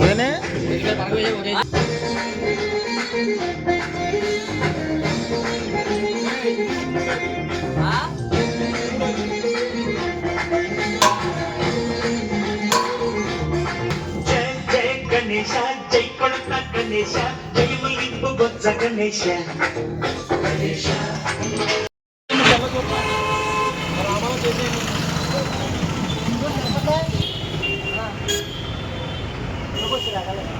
मैंने ಗಣೇಶ ಜೈ ಕೊಳತ ಗಣೇಶ ಜೈ ಮಲ್ಲಿಂಬು ಬೊಜ್ಜ Ganesha Ganesha Kita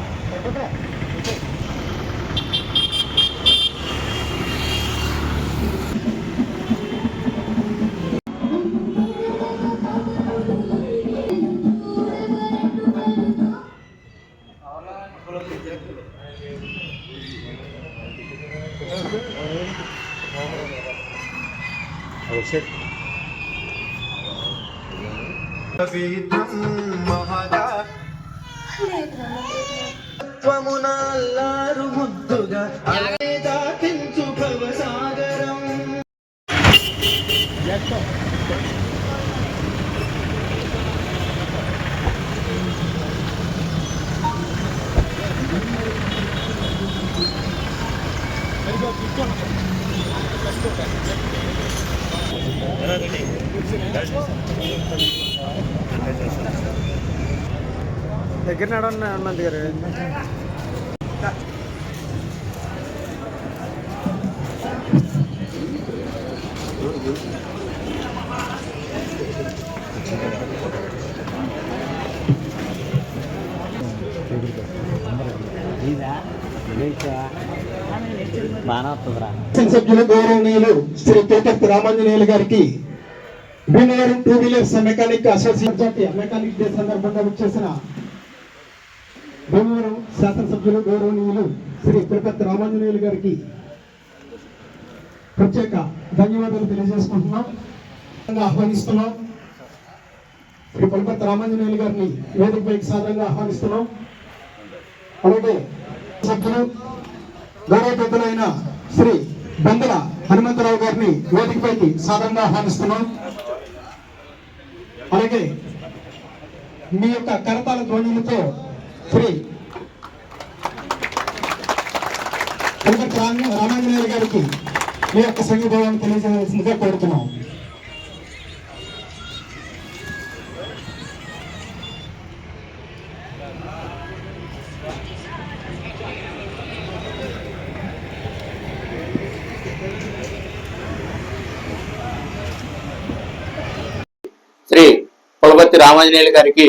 Sweet. త్వమునాల్లారు ముద్దుగా అదే దాకించు భవసాగరం Thank you. దగ్గర నడవండి హనుమంత్ గారు. సభ్యులు గౌరవనీయులు శ్రీ కేటప్ రామాంజనేయులు గారికి Bhimavaram two wheelers mechanic association mechanic day సందర్భంగా వచ్చేసిన భీమవరం శాసనసభ్యులు గౌరవనీయులు శ్రీ తిరుపతి రామాంజనేయులు గారికి ప్రత్యేక ధన్యవాదాలు తెలియజేసుకుంటున్నాం. ఆహ్వానిస్తున్నాం. శ్రీ పులపతి రామాంజనేయులు గారిని వేదికపైకి సాధారణంగా ఆహ్వానిస్తున్నాం. అలాగే సభ్యులు గౌరవ పెద్దలైన శ్రీ బందల హనుమంతరావు గారిని వేదికపైకి సాధారణంగా ఆహ్వానిస్తున్నాం. అలాగే మీ యొక్క కరతాల ధ్వనులతో శ్రీ వెంకట రామ- రామాంజనేయులు గారికి మీ యొక్క సంఘీభావాన్ని తెలియజేయవలసిందిగా కోరుతున్నాం. శ్రీ పులపతి రామాంజనేయులు గారికి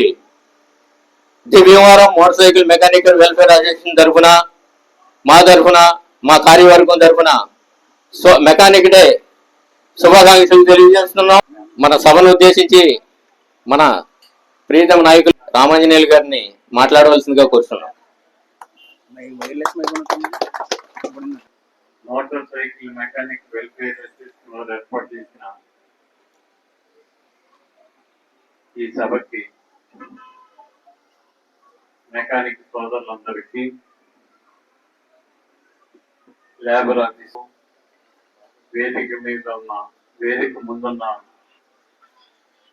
the Bhimavaram motorcycle mechanical welfare association తరఫున మా తరఫున మా కార్యవర్గం తరఫున సో మెకానిక్ డే శుభాకాంక్షలు తెలియజేస్తున్నాం. మన సభను ఉద్దేశించి మన ప్రీతమ నాయకులు రామాంజనేయులు గారిని మాట్లాడవలసిందిగా కోరుతున్నాం. Motorcycle mechanic welfare association వారు ఏర్పాటు చేసిన ఈ సభకి మెకానిక్ సోదరులందరికీ లేబర్ ఆఫీసు వేదిక మీద ఉన్న వేదిక ముందున్న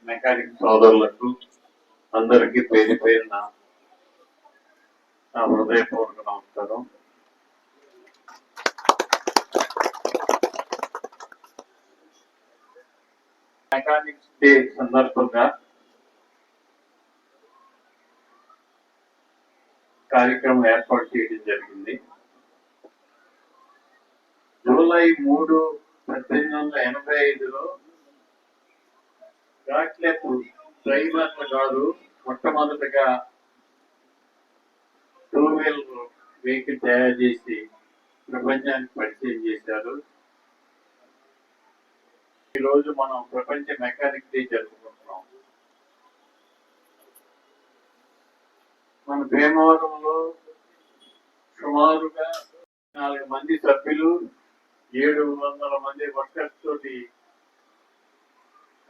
మెకానిక్ సోదరులకు అందరికీ పేరు పేరిన నా హృదయపూర్వక నమస్కారం. మెకానిక్స్ డే సందర్భంగా కార్యక్రమం ఏర్పాటు చేయడం జరిగింది. జూలై మూడు పద్దెనిమిది వందల ఎనభై ఐదులో గాట్లెప్ డ్రైవర్ల గారు మొట్టమొదటిగా టూ వీలర్ వెహికల్ తయారు చేసి ప్రపంచానికి పరిచయం చేశారు. ఈ రోజు మనం ప్రపంచ మెకానిక్ డే జరుపుకుంటున్నాం. మన భీమవరంలో సుమారుగా నాలుగు మంది సభ్యులు ఏడు వందల మంది వర్కర్స్ తోటి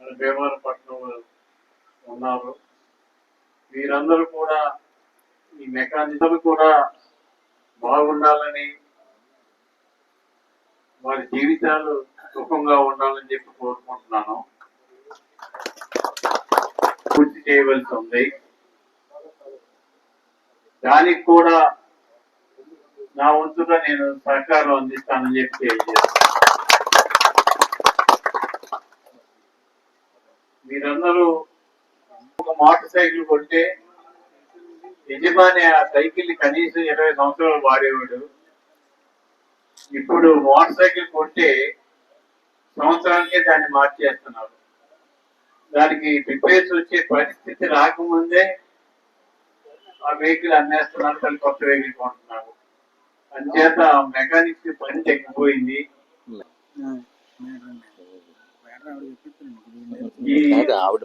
మన భీమవరం పట్టణంలో ఉన్నారు. వీరందరూ కూడా ఈ మెకానిజం కూడా బాగుండాలని వారి జీవితాలు సుఖంగా ఉండాలని చెప్పి కోరుకుంటున్నాను. పూర్తి చేయవలసి ఉంది. దానికి కూడా నా వంతుగా నేను సహకారం అందిస్తానని చెప్పి తెలియజేస్తాను. మీరందరూ ఒక మోటార్ సైకిల్ కొంటే యజమాని ఆ సైకిల్ని కనీసం ఇరవై సంవత్సరాలు వాడేవాడు. ఇప్పుడు మోటార్ సైకిల్ కొంటే సంవత్సరానికే దాన్ని మార్చేస్తున్నారు. దానికి రిపేర్స్ వచ్చే పరిస్థితి రాకముందే ఆ వెహికల్ అమ్మేస్తున్నారు తల్లి కొత్త వెహికల్ కొంటున్నారు. అంచేత మెకానిక్స్ పని తగ్గిపోయింది. ఆవిడ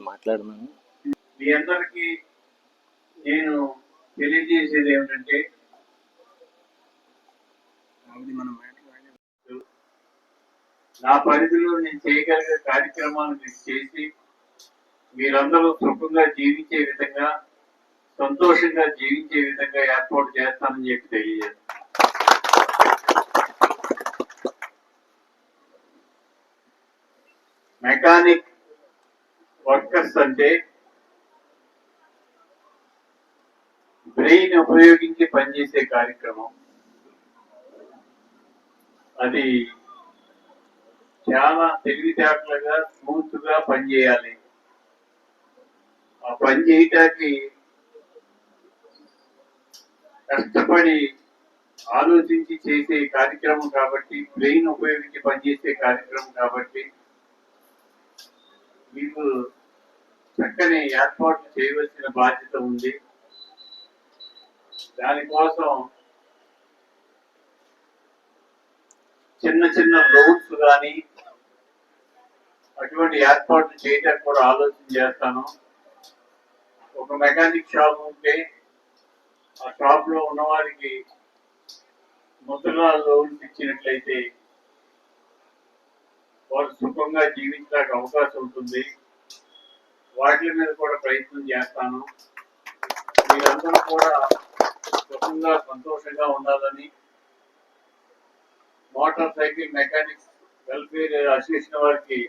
మీ అందరికి నేను తెలియజేసేది ఏమిటంటే నా పరిధిలో నేను చేయగలిగే కార్యక్రమాలు నేను చేసి మీరందరూ సుఖంగా జీవించే విధంగా సంతోషంగా జీవించే విధంగా ఏర్పాటు చేస్తానని చెప్పి తెలియజేస్తాను. మెకానిక్ వర్కర్స్ అంటే బ్రెయిన్ ఉపయోగించి పనిచేసే కార్యక్రమం. అది చాలా తెలివితేటలుగా స్మూత్గా పనిచేయాలి. ఆ పని చేయటానికి కష్టపడి ఆలోచించి చేసే కార్యక్రమం కాబట్టి బ్రెయిన్ ఉపయోగించి పనిచేసే కార్యక్రమం కాబట్టి మీకు చక్కని ఏర్పాట్లు చేయవలసిన బాధ్యత ఉంది. దానికోసం చిన్న చిన్న లోన్స్ కానీ అటువంటి ఏర్పాట్లు చేయడానికి కూడా ఆలోచన చేస్తాను. ఒక మెకానిక్ షాప్ ఉంటే ఆ క్రాప్లో ఉన్న వారికి లోన్స్ ఇచ్చినట్లయితే వారు సుఖంగా జీవించడానికి అవకాశం ఉంటుంది. వాటి మీద కూడా ప్రయత్నం చేస్తాను. మీరందరూ కూడా సుఖంగా సంతోషంగా ఉండాలని motorcycle mechanics welfare association వారికి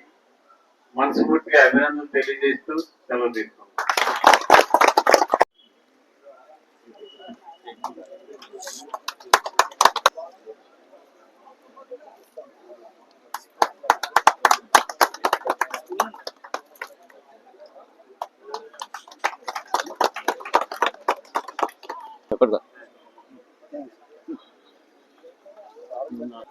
మనస్ఫూర్తిగా అభినందనలు తెలియజేస్తూ సెలవు తీసుకుంటాం es verdad. No.